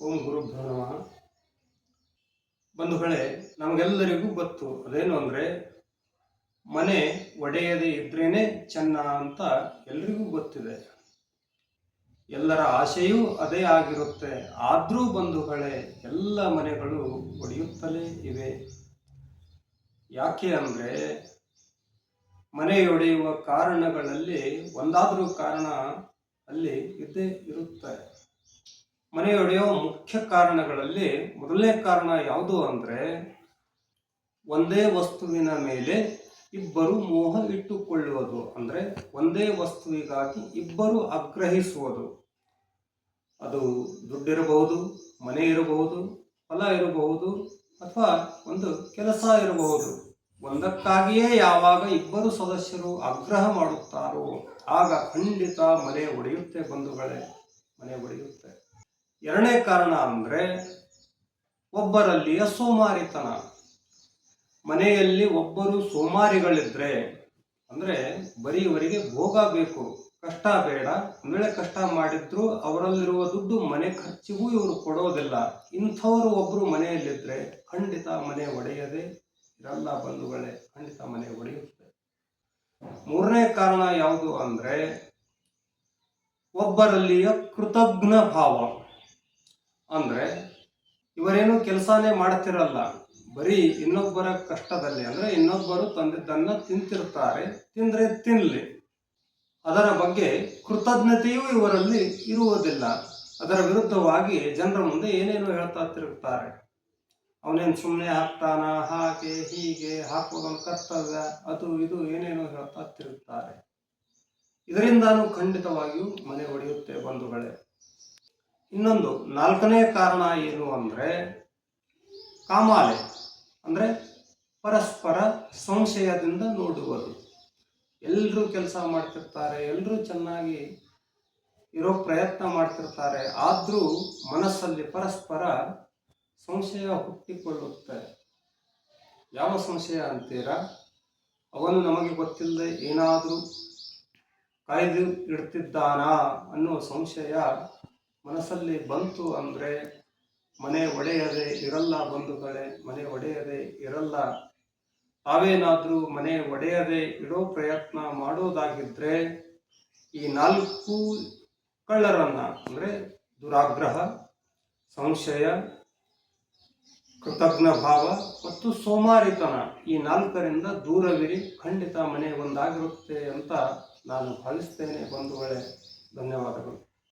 ಓಂ ಗುರುಭ್ಯೋ ನಮಃ. ಬಂಧುಗಳೇ, ನಮಗೆಲ್ಲರಿಗೂ ಗೊತ್ತು. ಅದೇನು ಅಂದರೆ, ಮನೆ ಒಡೆಯದೇ ಇದ್ರೇನೆ ಚೆನ್ನ ಅಂತ ಎಲ್ರಿಗೂ ಗೊತ್ತಿದೆ. ಎಲ್ಲರ ಆಶೆಯೂ ಅದೇ ಆಗಿರುತ್ತೆ. ಆದರೂ ಬಂಧುಗಳೇ, ಎಲ್ಲ ಮನೆಗಳು ಒಡೆಯುತ್ತಲೇ ಇವೆ. ಯಾಕೆ ಅಂದರೆ ಮನೆಯೊಡೆಯುವ ಕಾರಣಗಳಲ್ಲಿ ಒಂದಾದರೂ ಕಾರಣ ಅಲ್ಲಿ ಇದ್ದೇ ಇರುತ್ತೆ. ಮನೆಯೊಡೆಯುವ ಮುಖ್ಯ ಕಾರಣಗಳಲ್ಲಿ ಮೊದಲನೇ ಕಾರಣ ಯಾವುದು ಅಂದರೆ ಒಂದೇ ವಸ್ತುವಿನ ಮೇಲೆ ಇಬ್ಬರು ಮೋಹ ಇಟ್ಟುಕೊಳ್ಳುವುದು. ಅಂದರೆ ಒಂದೇ ವಸ್ತುವಿಗಾಗಿ ಇಬ್ಬರು ಆಗ್ರಹಿಸುವುದು. ಅದು ದುಡ್ಡಿರಬಹುದು, ಮನೆ ಇರಬಹುದು ಫಲ ಇರಬಹುದು ಅಥವಾ ಒಂದು ಕೆಲಸ ಇರಬಹುದು. ಒಂದಕ್ಕಾಗಿಯೇ ಯಾವಾಗ ಇಬ್ಬರು ಸದಸ್ಯರು ಆಗ್ರಹ ಮಾಡುತ್ತಾರೋ, ಆಗ ಖಂಡಿತ ಮನೆ ಒಡೆಯುತ್ತೆ ಬಂಧುಗಳೇ, ಮನೆ ಒಡೆಯುತ್ತೆ. ಎರಡನೇ ಕಾರಣ ಅಂದರೆ ಒಬ್ಬರಲ್ಲಿಯ ಸೋಮಾರಿತನ ಮನೆಯಲ್ಲಿ ಒಬ್ಬರು ಸೋಮಾರಿಗಳಿದ್ರೆ ಅಂದರೆ ಬರೀವರಿಗೆ ಭೋಗ ಬೇಕು. ಕಷ್ಟ ಬೇಡ. ಒಂದ್ ಕಷ್ಟ ಮಾಡಿದ್ರು ಅವರಲ್ಲಿರುವ ದುಡ್ಡು ಮನೆ ಖರ್ಚಿಗೂ ಇವರು ಕೊಡೋದಿಲ್ಲ. ಇಂಥವರು ಒಬ್ಬರು ಮನೆಯಲ್ಲಿದ್ದರೆ ಖಂಡಿತ ಮನೆ ಒಡೆಯದೆ ಇರಲ್ಲ ಬಂಧುಗಳೇ. ಖಂಡಿತ ಮನೆ ಒಡೆಯುತ್ತೆ. ಮೂರನೇ ಕಾರಣ ಯಾವುದು ಅಂದರೆ ಒಬ್ಬರಲ್ಲಿಯ ಕೃತಜ್ಞ ಭಾವ. ಅಂದರೆ ಇವರೇನು ಕೆಲಸನೇ ಮಾಡ್ತಿರಲ್ಲ, ಬರೀ ಇನ್ನೊಬ್ಬರ ಕಷ್ಟದಲ್ಲಿ, ಅಂದರೆ ಇನ್ನೊಬ್ಬರು ತಂದಿದ್ದನ್ನು ತಿಂತಿರ್ತಾರೆ, ತಿಂದರೆ ತಿನ್ನಲಿ ಅದರ ಬಗ್ಗೆ ಕೃತಜ್ಞತೆಯೂ ಇವರಲ್ಲಿ ಇರುವುದಿಲ್ಲ. ಅದರ ವಿರುದ್ಧವಾಗಿ ಜನರ ಮುಂದೆ ಏನೇನು ಹೇಳ್ತಾ ತಿರುಗ್ತಾರೆ. ಅವನೇನು ಸುಮ್ಮನೆ ಹಾಕ್ತಾನ, ಹಾಗೆ ಹೀಗೆ ಹಾಕೋದೊಂದು ಕರ್ತವ್ಯ, ಅದು ಇದು ಏನೇನು ಹೇಳ್ತಾ ತಿರುಗ್ತಾರೆ. ಇದರಿಂದಾನು ಖಂಡಿತವಾಗಿಯೂ ಮನೆ ಒಡೆಯುತ್ತೆ ಬಂಧುಗಳೇ. ಇನ್ನೊಂದು ನಾಲ್ಕನೇ ಕಾರಣ ಏನು ಅಂದರೆ ಕಾಮಾಲೆ, ಅಂದರೆ ಪರಸ್ಪರ ಸಂಶಯದಿಂದ ನೋಡುವುದು. ಎಲ್ಲರೂ ಕೆಲಸ ಮಾಡ್ತಿರ್ತಾರೆ ಎಲ್ಲರೂ ಚೆನ್ನಾಗಿ ಇರೋ ಪ್ರಯತ್ನ ಮಾಡ್ತಿರ್ತಾರೆ, ಆದರೂ ಮನಸ್ಸಲ್ಲಿ ಪರಸ್ಪರ ಸಂಶಯ ಹುಟ್ಟಿಕೊಳ್ಳುತ್ತೆ. ಯಾವ ಸಂಶಯ ಅಂತೀರಾ? ಅವನು ನಮಗೆ ಗೊತ್ತಿಲ್ಲದೆ ಏನಾದರೂ ಕಾಯ್ದು ಇಡ್ತಿದ್ದಾನಾ ಅನ್ನೋ ಸಂಶಯ ಮನಸ್ಸಲ್ಲಿ ಬಂತು ಅಂದರೆ ಮನೆ ಒಡೆಯದೆ ಇರಲ್ಲ ಬಂಧುಗಳೇ, ಮನೆ ಒಡೆಯದೆ ಇರಲ್ಲ. ತಾವೇನಾದರೂ ಮನೆ ಒಡೆಯದೆ ಇಡೋ ಪ್ರಯತ್ನ ಮಾಡೋದಾಗಿದ್ದರೆ ಈ ನಾಲ್ಕು ಕಳ್ಳರನ್ನ ಅಂದರೆ ದುರಾಗ್ರಹ, ಸಂಶಯ, ಕೃತಜ್ಞ ಭಾವ ಮತ್ತು ಸೋಮಾರಿತನ ಈ ನಾಲ್ಕರಿಂದ ದೂರವಿರಿ, ಖಂಡಿತ ಮನೆ ಒಂದಾಗಿರುತ್ತೆ ಅಂತ ನಾನು ಭಾವಿಸ್ತೇನೆ ಬಂಧುಗಳೇ. ಧನ್ಯವಾದಗಳು.